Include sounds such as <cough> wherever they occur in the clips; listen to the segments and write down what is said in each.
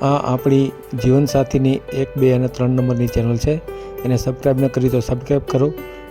આ આપણી જીવનસાથીની એક બે અને ત્રણ નંબરની ચેનલ છે. એને સબસ્ક્રાઈબ ન કરી તો સબસ્ક્રાઈબ કરો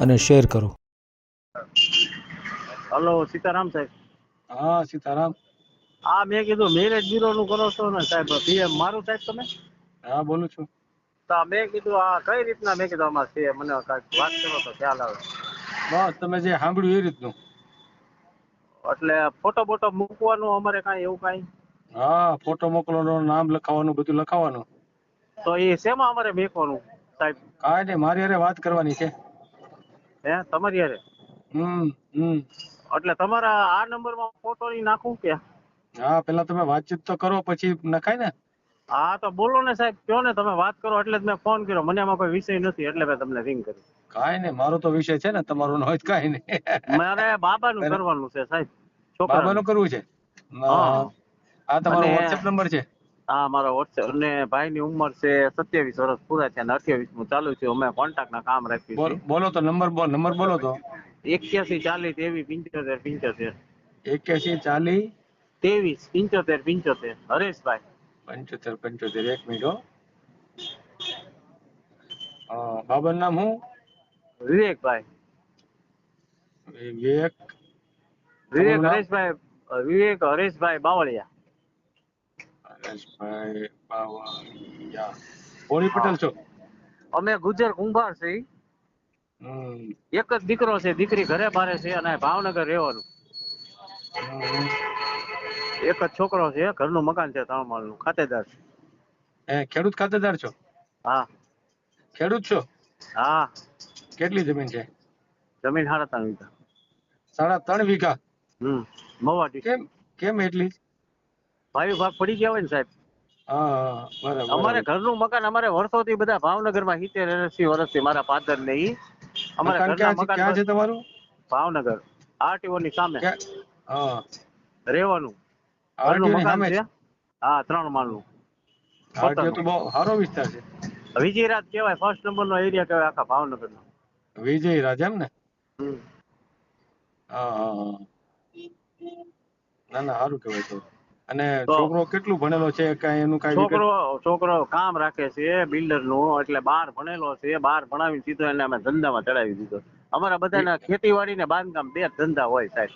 અને શેર કરો. હલો સીતારામ સાહેબ. હા સીતારામ. હા મેં કીધું મેરેજ બ્યુરો નું કરો છો ને સાહેબ. પીએમ મારું સાહેબ તમે? હા બોલું છું. તો મેં કીધું આ કઈ રીતના મેં કીધું આમાં છે મને કાંઈક વાત કરો તો ખ્યાલ આવે. બસ તમે જે સાંભળ્યું એ રીતનું. એટલે ફોટો બોટો મૂકવાનું અમારે કાંઈ એવું કાંઈ? હા ફોટો મોકલવાનું નામ લખાવવાનું બધું લખાવવાનું. તો એ શેમાં અમારે મેકવાનું સાહેબ? કાંઈ નહીં મારી હારે વાત કરવાની છે. હે તમારી હારે? હમ હમ. એટલે તમારા આ નંબરમાં ફોટો ની નાખું કે? હા પેલા તમે વાતચીત તો કરો પછી નખાય ને? હા તો બોલો ને સાહેબ કયો ને? તમે વાત કરો એટલે જ મેં ફોન કર્યો. મને આમાં કોઈ વિષય નથી એટલે મેં તમને રિંગ કરી. કાંઈ નહીં મારો તો વિષય છે ને તમારો ન હોય તો કાંઈ નહીં. મારે બાબાનું કરવાનું છે સાહેબ. બાબાનું કરવું છે? હા. આ તમારો WhatsApp નંબર છે? હા મારો WhatsApp અને ભાઈની ઉંમર છે સત્યાવીસ વર્ષ પૂરા થયા અને અઠ્યાવીસનું ચાલુ છે અમે કોન્ટેક્ટ ના કામ રાખ્યું બોલ- બોલો તો નંબર બોલ નંબર બોલો તો. છે એક્યાસી ચાલીસ તેવીસ પંચોતેર પંચોતેર. એક્યાસી ચાલી તેવીસ પંચોતેર પંચોતેર. હરેશભાઈ. પંચોતેર પંચોતેર એક મિનિટ હો. બાબર નામ હું વિવેકભાઈ. વિવેક. વિવેક? હરેશભાઈ વિવેક હરેશભાઈ બાવળિયા. હરેશભાઈ બાવળિયા હોળી પટેલ છો અમે ગુજર કુંભાર છે એક જ દીકરો છે દીકરી ઘરે બારે છે અને ભાવનગર રહેવાનું. એક જ છોકરો છે ઘરનું મકાન છે ત્રણ માળનું ખાતેદાર છે. એ ખેડૂત ખાતેદાર છો? હા. ખેડૂત છો? હા. કેટલી જમીન છે? જમીન સાડા ત્રણ વીઘા. સાડા ત્રણ વીઘા? હમ. મવાટી. કેમ કેમ એટલી? ભાઈ ભાગ પડી ગયા હોય ને સાહેબ? અમારે. ઘરનું મકાન અમારે વર્ષોથી બધા ભાવનગરમાં સિત્તેર એસી વર્ષથી મારા ફાધર ને ઈ. અમારે મકાન ઘરના ક્યાં છે? મકાન તમારું? ભાવનગર. આરટીઓ ની સામે હા. રહેવાનું. ઘરનું મકાન છે. હા ત્રણ માળનું. આરટીઓ તો બહુ સારો વિસ્તાર છે. વિજયરાજ કહેવાય ફર્સ્ટ નંબર નો એરિયા કહેવાય આખા ભાવનગર નો? વિજય રાજ એમ ને હા. ના ના સારું કહેવાય તો. અને છોકરો કેટલું ભણેલો છે? કઈ એનું કઈ છોકરો છોકરો કામ રાખે છે બિલ્ડરનું એટલે બાર ભણેલો છે બાર ભણાવી દીધો એને અમે ધંધામાં ચડાવી દીધો. અમારા બધાના ખેતીવાડી ને બાંધકામ બે ધંધા હોય સાહેબ.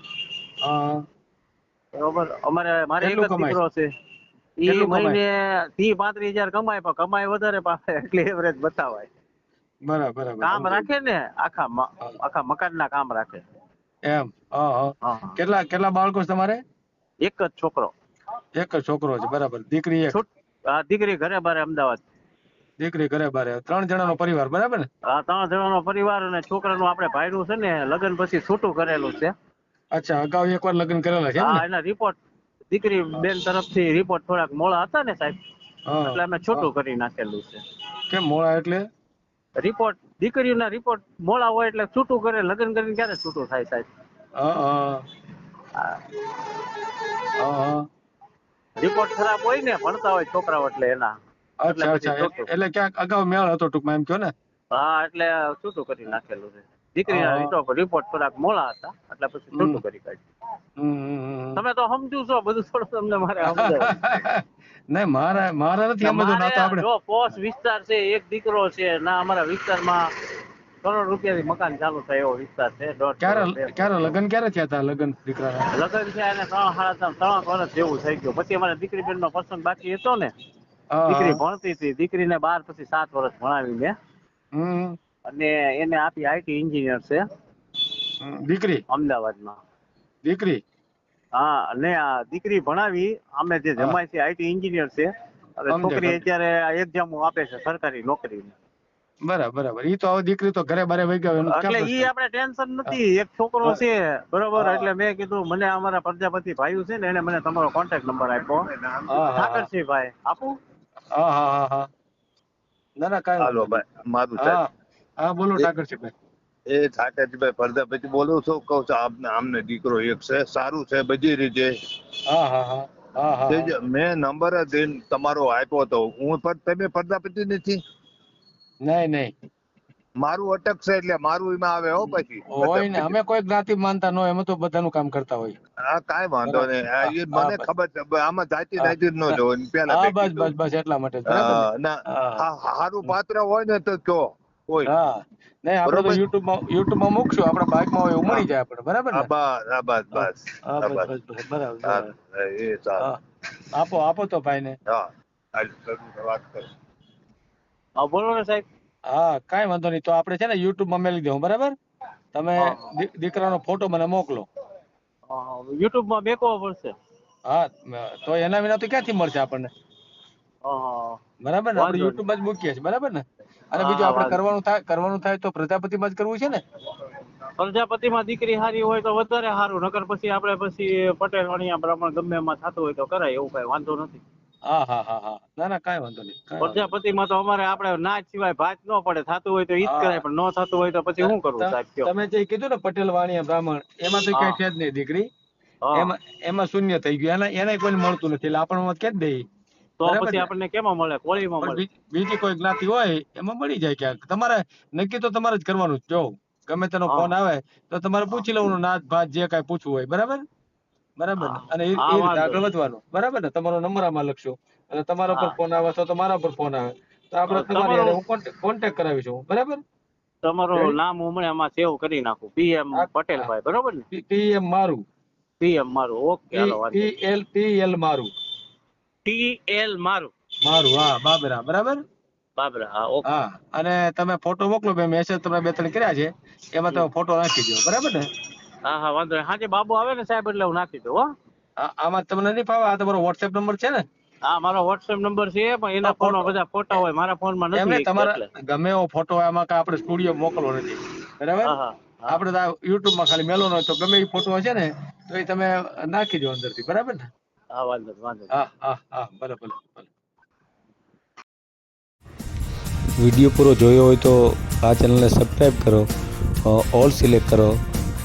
બરોબર? અમારે મારે એક દીકરો છે. એ મહિને ત્રીસ પાંત્રીસ હજાર કમાય પણ કમાય વધારે પાસે એટલે એવરેજ બતાવાય. બરાબર કામ રાખે ને આખા આખા મકાન ના કામ રાખે. એમ. કેટલા કેટલા બાળકો છે તમારે? એક જ છોકરો. એક જ છોકરો છે બરાબર. દીકરી એક. આ દીકરી ઘરે બારે અમદાવાદ. દીકરી ઘરે બારે. ત્રણ જણાનો પરિવાર બરાબર ને? હા ત્રણ જણાનો પરિવાર અને છોકરાનું આપણે ભાઈનું છે ને લગ્ન પછી છૂટું કરેલું છે. અચ્છા અગાઉ એકવાર લગ્ન કરેલા છે હા એના રિપોર્ટ દીકરી બેન તરફથી રિપોર્ટ થોડાક મોડા હતા ને સાહેબ? એટલે અમે છૂટું કરી નાખેલું છે. કેમ મોડા એટલે? રિપોર્ટ દીકરીના રિપોર્ટ મોડા હોય એટલે છૂટું કરે લગ્ન કરીને ક્યારે છૂટું થાય સાહેબ? હા. હા. હા હા. રિપોર્ટ ખરાબ હોય ને ભણતા હોય છોકરાઓ એટલે એના. અચ્છા અચ્છા એટલે ક્યાંક અગાઉ મેળ હતો ટૂંકમાં એમ કહો ને? હા એટલે છૂટું કરી નાખેલું છે? દીકરીના રિપોર્ટ થોડાક મોળા હતા એટલે પછી છૂટું કરી કાઢ્યું. તમે તો સમજુ છો બધું થોડું તમને મારે. <laughs> નહીં મારા મારા નથી એમ ના તો આપણે જો પોશ વિસ્તાર છે એક દીકરો છે ના અમારા વિસ્તારમાં કરોડ રૂપિયાથી મકાન ચાલુ થાય એવો વિસ્તાર છે ક્યારે ક્યારે લગ્ન ક્યારે થયા હતા લગ્ન દીકરાના? લગ્ન થયા અને ત્રણ સાડા ત્રણ ત્રણ વર્ષ જેવું થઈ ગયું. પછી અમારે દીકરી બેન નો પ્રસંગ બાકી હતો ને. દીકરી ભણતી હતી. દીકરીને બાર પછી સાત વર્ષ ભણાવી મેં. અને એને આપી આઈટી એન્જિનિયર છે. દીકરી દીકરી? અમદાવાદમાં. દીકરી? હા અને આ દીકરી ભણાવી અમે જે જમાય છે આઈટી એન્જિનિયર છે. છોકરી. અત્યારે એક્ઝામો આપે છે સરકારી નોકરી બરાબર બરાબર. ઈ તો હવે દીકરી તો ઘરે બારે વહી ગયો એટલે ઈ આપણે ટેન્શન નથી. એક છોકરો છે બરોબર? હા. એટલે મેં કીધું મને અમારા પ્રજાપતિ ભાઈ છે ને એને મને તમારો કોન્ટેક્ટ નંબર આપ્યો. ઠાકરસિંહ ભાઈ. આપું. હા હા હા ના ના કાઈ હાલો ભાઈ. મારું હા સાહેબ હા બોલો એ- ઠાકરસિંહભાઈ એ ઠાકરજીભાઈ પ્રજાપતિ બોલું છું કહું છું આપને આમને દીકરો એક છે સારું છે બધી રીતે. હા મેં નંબર જ તમારો આપ્યો હતો હું પણ તમે પ્રજાપતિ નથી? નહીં નહીં. મારું અટકશે એટલે મારું એમાં આવે હો પછી. હોય ને અમે કોઈ જ્ઞાતિ માનતા ન હોય અમે તો બધાનું કામ કરતા હોય હા કાઈ વાંધો નહીં. મને ખબર છે. આમાં જાતિ જાતિ ન જોવે પેલા બસ બસ બસ એટલા માટે હા, પાત્ર હોય ને તો કયો હોય. હા. નહીં આપણે તો. યુટ્યુબમાં યુટ્યુબમાં મૂકશું. આપણા બાઇકમાં હોય ઉમળી મળી જાય આપણે. બરાબર ને? બસ બસ બસ. બસ બસ. બરાબર એ સારું. આપો આપો તો ભાઈ ને હા વાત કર હા બોલો ને સાહેબ. હા કાંઈ વાંધો નહીં. તો આપણે છે ને યુટ્યુબમાં મેલી દઉં બરાબર? તમે દીકરાનો ફોટો મને મોકલો. યુટ્યુબમાં મેકવો પડશે. હા તો એના વિના તો ક્યાંથી મળશે આપણને? બરાબર ને? આપણે youtube માં જ મૂકીએ છીએ બરાબર ને? અને બીજું આપણે કરવાનું થાય કરવાનું થાય તો પ્રજાપતિ માં જ કરવું છે ને? પ્રજાપતિ માં દીકરી સારી હોય તો વધારે સારું નકર પછી આપણે પછી પટેલ વાણિયા બ્રાહ્મણ ગમે એમાં થતું હોય તો કરાય એવું કઈ વાંધો નથી. હા હા હા હા. ના ના કાંઈ વાંધો નહીં પ્રજાપતિમાં તો અમારે આપણે નાચ સિવાય ભાત ન પડે થતું હોય તો ઈ જ કરાય પણ ન થતું હોય તો પછી શું કરવું સાહેબ કયો? તમે જે કીધું ને પટેલ વાણિયા બ્રાહ્મણ એમાં તો કઈ છે જ નહીં દીકરી. એમાં એમાં શૂન્ય થઈ ગયું એના એને કોઈ મળતું નથી એટલે આપણને કે જ દઈ તો પછી આપણને કેમાં મળે? કોળીમાં મળે? બીજી કોઈ જ્ઞાતિ હોય એમાં મળી જાય ક્યાંક. તમારે નક્કી તો તમારે જ કરવાનું. જો ગમે તેનો ફોન આવે તો તમારે પૂછી લેવાનું નાત ભાત જે કાંઈ પૂછવું હોય બરાબર? બરાબર ને? અને એ રીતે આગળ વધવાનું. બરાબર ને? તમારો નંબર આમાં લખશો અને તમારા પર. ફોન આવે તો મારા પર ફોન આવે. તો આપણે તમારી હારે હું કોન્ટેક્ટ કરાવીશું બરાબર? તમારો નામ હું આમાં સેવ કરી નાખું. પીએમ પટેલ ભાઈ બરોબર ને? પીએમ મારું. પીએમ મારું. ઓકે હાલો વાંધો એલ ટી એલ મારું. ટી એલ મારું. મારું હા બાબરા બરાબર? બાબરા હા ઓકે. હા અને તમે ફોટો મોકલો મેં મેસેજ તમે બે ત્રણ કર્યા છે. એમાં તમે ફોટો નાખી દો બરાબર ને? હા હા વાંધો નહીં. હાજે બાબુ આવે ને સાહેબ એટલે હું નાખી દઉં હો. આમાં તમને નહીં ફાવે? આ તમારો વોટ્સએપ નંબર છે ને? હા મારો વોટ્સએપ નંબર છે પણ એના હા, ફોનમાં બધા ફોટા હોય મારા ફોનમાં નથી તમારા ગમે એવો ફોટો હોય આમાં આપણે સ્ટુડિયો મોકલવો નથી. બરાબર? હા હા હા. આપણે તો યુટ્યુબમાં ખાલી મેલો હોય તો ગમે એ ફોટો હશે ને તો એ તમે નાખી દો અંદરથી. બરાબર ને? હા વાંધો નહીં, વાંધો હા હા હા ભલે ભલે ભલે. વીડિયો પૂરો જોયો હોય તો આ ચેનલને સબસ્ક્રાઈબ કરો ઓલ સિલેક્ટ કરો